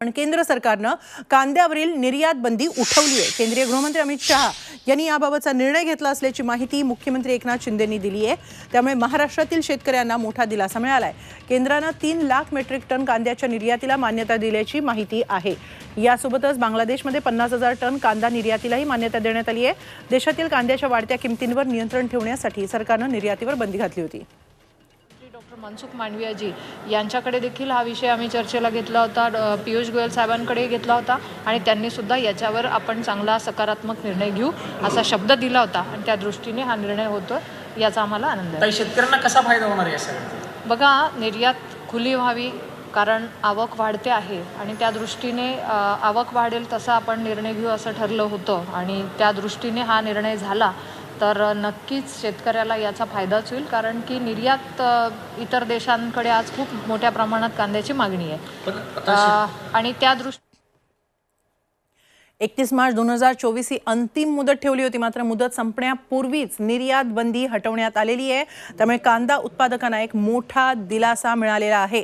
पण केंद्र सरकारनं कांद्यावरील निर्यात बंदी उठवली आहे. केंद्रीय गृहमंत्री अमित शहा यांनी याबाबतचा निर्णय घेतला असल्याची माहिती मुख्यमंत्री एकनाथ शिंदेंनी दिली आहे. त्यामुळे महाराष्ट्रातील शेतकऱ्यांना मोठा दिलासा मिळाला आहे केंद्रानं तीन लाख मेट्रिक टन कांद्याच्या निर्यातीला मान्यता दिल्याची माहिती आहे. यासोबतच बांगलादेशमध्ये पन्नास हजार टन कांदा निर्यातीलाही मान्यता देण्यात आली आहे. देशातील कांद्याच्या वाढत्या किमतींवर नियंत्रण ठेवण्यासाठी सरकारनं निर्यातीवर बंदी घातली होती. मनसुख मांडवियाजी यांच्याकडे देखील हा विषय आम्ही चर्चेला घेतला होता. पियुष गोयल साहेबांकडे घेतला होता आणि त्यांनी सुद्धा याच्यावर आपण चांगला सकारात्मक निर्णय घेऊ असा शब्द दिला होता आणि त्या दृष्टीने हा निर्णय होतो याचा आम्हाला आनंद आहे. शेतकऱ्यांना कसा फायदा होणार या बघा निर्यात खुली व्हावी कारण आवक वाढते आहे आणि त्या दृष्टीने आवक वाढेल तसा आपण निर्णय घेऊ असं ठरलं होतं आणि त्या दृष्टीने हा निर्णय झाला. तर नक्कीच शेतकऱ्याला याचा फायदाच होईल कारण की निर्यात इतर देशांकडे आज खूप मोठ्या प्रमाणात कांद्याची मागणी आहे. आणि त्या दृष्टी एकतीस मार्च दोन हजार चोवीस ही अंतिम मुदत ठेवली होती. मात्र मुदत संपण्यापूर्वीच निर्यात बंदी हटवण्यात आलेली आहे. त्यामुळे कांदा उत्पादकांना एक मोठा दिलासा मिळालेला आहे.